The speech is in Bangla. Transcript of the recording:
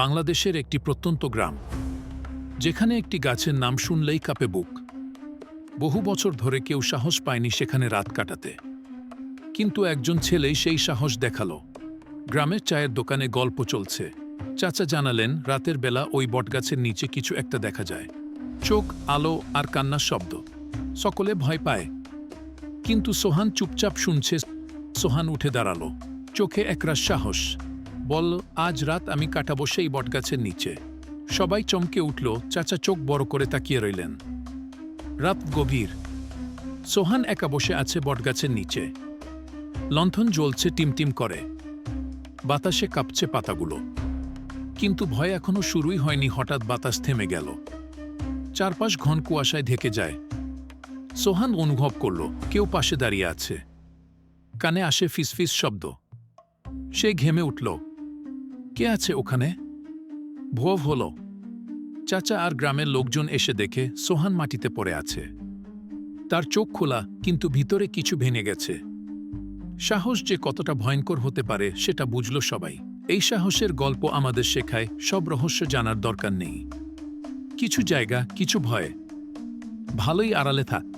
বাংলাদেশের একটি প্রত্যন্ত গ্রাম, যেখানে একটি গাছের নাম শুনলেই কাঁপে বুক। বহু বছর ধরে কেউ সাহস পায়নি সেখানে রাত কাটাতে। কিন্তু একজন ছেলেই সেই সাহস দেখাল। গ্রামের চায়ের দোকানে গল্প চলছে। চাচা জানালেন, রাতের বেলা ওই বটগাছের নিচে কিছু একটা দেখা যায়। চোখ, আলো আর কান্নার শব্দ। সকলে ভয় পায়। কিন্তু সোহান চুপচাপ শুনছে। সোহান উঠে দাঁড়াল। চোখে একরাশ সাহস। বল, আজ রাত আমি কাটাবো সেই বটগাছের নিচে। সবাই চমকে উঠল, চাচা চোখ বড় করে তাকিয়ে রইলেন। রাত গভীর। সোহান একা বসে আছে বটগাছের নিচে। লণ্ঠন জ্বলছে টিমটিম করে। বাতাসে কাঁপছে পাতাগুলো। কিন্তু ভয় এখনও শুরুই হয়নি, হঠাৎ বাতাস থেমে গেল। চারপাশ ঘন কুয়াশায় ঢেকে যায়। সোহান অনুভব করল, কেউ পাশে দাঁড়িয়ে আছে। কানে আসে ফিসফিস শব্দ। সে ঘেমে উঠল। কে আছে ওখানে? ভোভ হল চাচা আর গ্রামের লোকজন এসে দেখে সোহান মাটিতে পড়ে আছে। তার চোখ খোলা, কিন্তু ভিতরে কিছু ভেঙে গেছে। সাহস যে কতটা ভয়ঙ্কর হতে পারে, সেটা বুঝল সবাই। এই সাহসের গল্প আমাদের শেখায়, সব রহস্য জানার দরকার নেই। কিছু জায়গা, কিছু ভয়। ভালোই আড়ালে থাক।